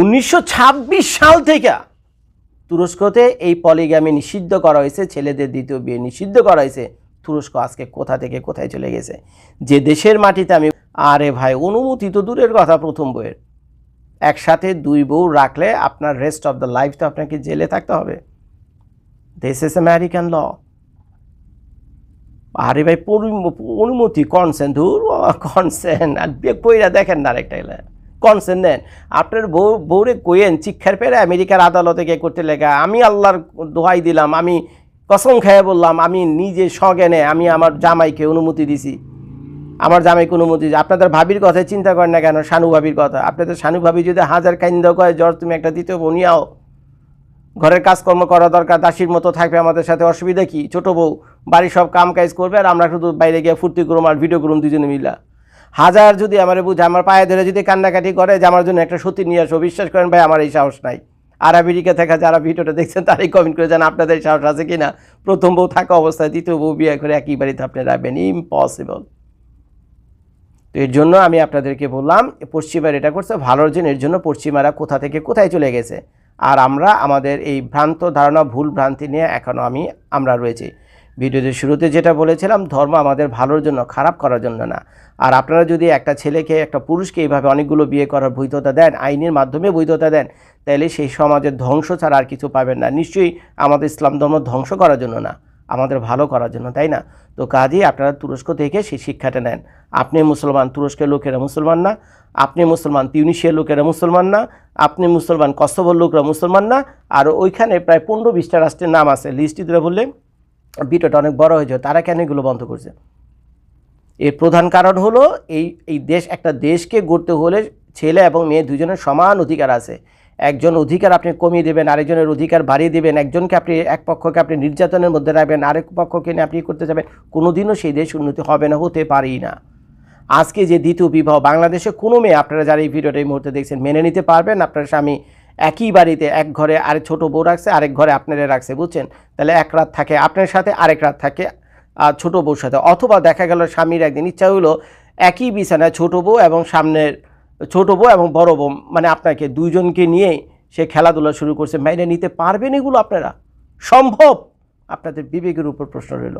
উনিশশো ছাব্বিশ সাল থেকে তুরস্কতে এই পলিগ্যামি নিষিদ্ধ করা হয়েছে, ছেলেদের দ্বিতীয় বিয়ে নিষিদ্ধ করা হয়েছে। তুরস্ক আজকে কোথা থেকে কোথায় চলে গেছে? যে দেশের মাটিতে আমি আরে ভাই, অনুমতি তো দূরের কথা প্রথম বইয়ের। একসাথে দুই বউ রাখলে আপনার রেস্ট অফ দ্য লাইফ তো আপনাকে জেলে থাকতে হবে। দিস ইস আমেরিকান ল আরে ভাই অনুমতি কনসেন্ট ধুর কনসেন্ট আর বিয়ে কইরা দেখেন না আরেকটা কনসেন্ট নেন আপনার বউ, বউরে কইয়েন চিক্ষার পেরে আমেরিকার আদালতে কে করতে লেখা আমি আল্লাহর দোহাই দিলাম, আমি কসম খেয়ে বললাম, আমি নিজে সজ্ঞানে আমি আমার জামাইকে অনুমতি দিছি। আমার জামাইকে অনুমতি দিছি। আপনাদের ভাবির কথা চিন্তা করেন না কেন, শানু ভাবির কথা। আপনাদের শানু ভাবি যদি হাজার কাইন্দ কয়, জ্বর, তুমি একটা দ্বিতীয় বনিয়াও ঘরের কাজকর্ম করা দরকার, দাসীর মতো থাকবে আমাদের সাথে, অসুবিধা কি? ছোট বউ, বাড়ির সব কাম কাজ করবে আর আমরা শুধু বাইরে গিয়ে ফুর্তি করুম আর ভিডিও করুম দুজনে মিলা। হাজার যদি আমার বুঝে, আমার পায়ে ধরে যদি কান্নাকাটি করে, যে আমার জন্য একটা সত্যি নিয়ে আসো, বিশ্বাস করেন ভাই, আমার এই সাহস নাই। আর আমেরিকা থেকে যারা ভিডিওটা দেখছেন, তারাই কমেন্ট করে জান আপনাদের সাহস আছে কি না প্রথম বউ থাকা অবস্থায়, দ্বিতীয় বউ বিয়ে করে একই বাড়িতে আপনি রাখবেন। ইম্পসিবল তো এর জন্য আমি আপনাদেরকে বললাম, পশ্চিমারা এটা করছে, ভালোর জন্য, এর জন্য পশ্চিমারা কোথা থেকে কোথায় চলে গেছে? আর আমরা আমাদের এই ভ্রান্ত ধারণা, ভুল ভ্রান্তি নিয়ে এখনও আমি, আমরা রয়েছি। ভিডিওতে শুরুতে যেটা বলেছিলাম, ধর্ম আমাদের ভালোর জন্য, খারাপ করার জন্য না। আর আপনারা যদি একটা ছেলেকে, একটা পুরুষকে এইভাবে অনেকগুলো বিয়ে করার বৈধতা দেন, আইনের মাধ্যমে বৈধতা দেন, তাহলে সেই সমাজের ধ্বংস ছাড়া আর কিছু পাবেন না। নিশ্চয়ই আমাদের ইসলাম ধর্ম ধ্বংস করার জন্য না, আমাদের ভালো করার জন্য, তাই না? তো কাজেই আপনারা তুরস্ক থেকে সেই শিক্ষাটা নেন। আপনি মুসলমান, তুরস্কের লোকেরা মুসলমান না, আপনি মুসলমান, তিউনিশিয়ার লোকেরা মুসলমান না, আপনি মুসলমান কস্তবর লোকরা মুসলমান না, আর ওইখানে প্রায় পনেরো বিশটা রাষ্ট্রের নাম আছে। লিস্টটি ধরে বললে ভিডিওটা অনেক বড় হয়ে যায় তারা কেন এগুলো বন্ধ করছে? এর প্রধান কারণ হলো এই এই দেশ, একটা দেশকে গড়তে হলে ছেলে এবং মেয়ে দুজনের সমান অধিকার আছে। একজন অধিকার আপনি কমিয়ে দেবেন, আরেকজনের অধিকার বাড়িয়ে দেবেন, একজনকে আপনি, এক পক্ষকে আপনি নির্যাতনের মধ্যে রাখবেন, আরেক পক্ষকে নিয়ে আপনি করতে যাবেন, কোনোদিনও সেই দেশ উন্নতি হবে না, হতে পারেই না। আজকে যে দ্বিতীয় বিবাহ, বাংলাদেশে কোনো মেয়ে, আপনারা যারা এই ভিডিওটা এই মুহূর্তে দেখছেন, মেনে নিতে পারবেন, আপনার স্বামী একই বাড়িতে এক ঘরে আরেক ছোট বউ রাখছে, আরেক ঘরে আপনারা রাখছে, বুঝছেন? তাহলে এক রাত থাকে আপনার সাথে, আরেক রাত থাকে আর ছোট বউর সাথে। অথবা দেখা গেল স্বামীর একদিন ইচ্ছা হলো একই বিছানায় ছোট বউ এবং সামনের ছোট বউ এবং বড় বউ মানে আপনাকে দুইজনকে নিয়ে সে খেলাধুলা শুরু করছে, মেনে নিতে পারবেন এগুলো আপনারা? সম্ভব? আপনাদের বিবেকের উপর প্রশ্ন রইল।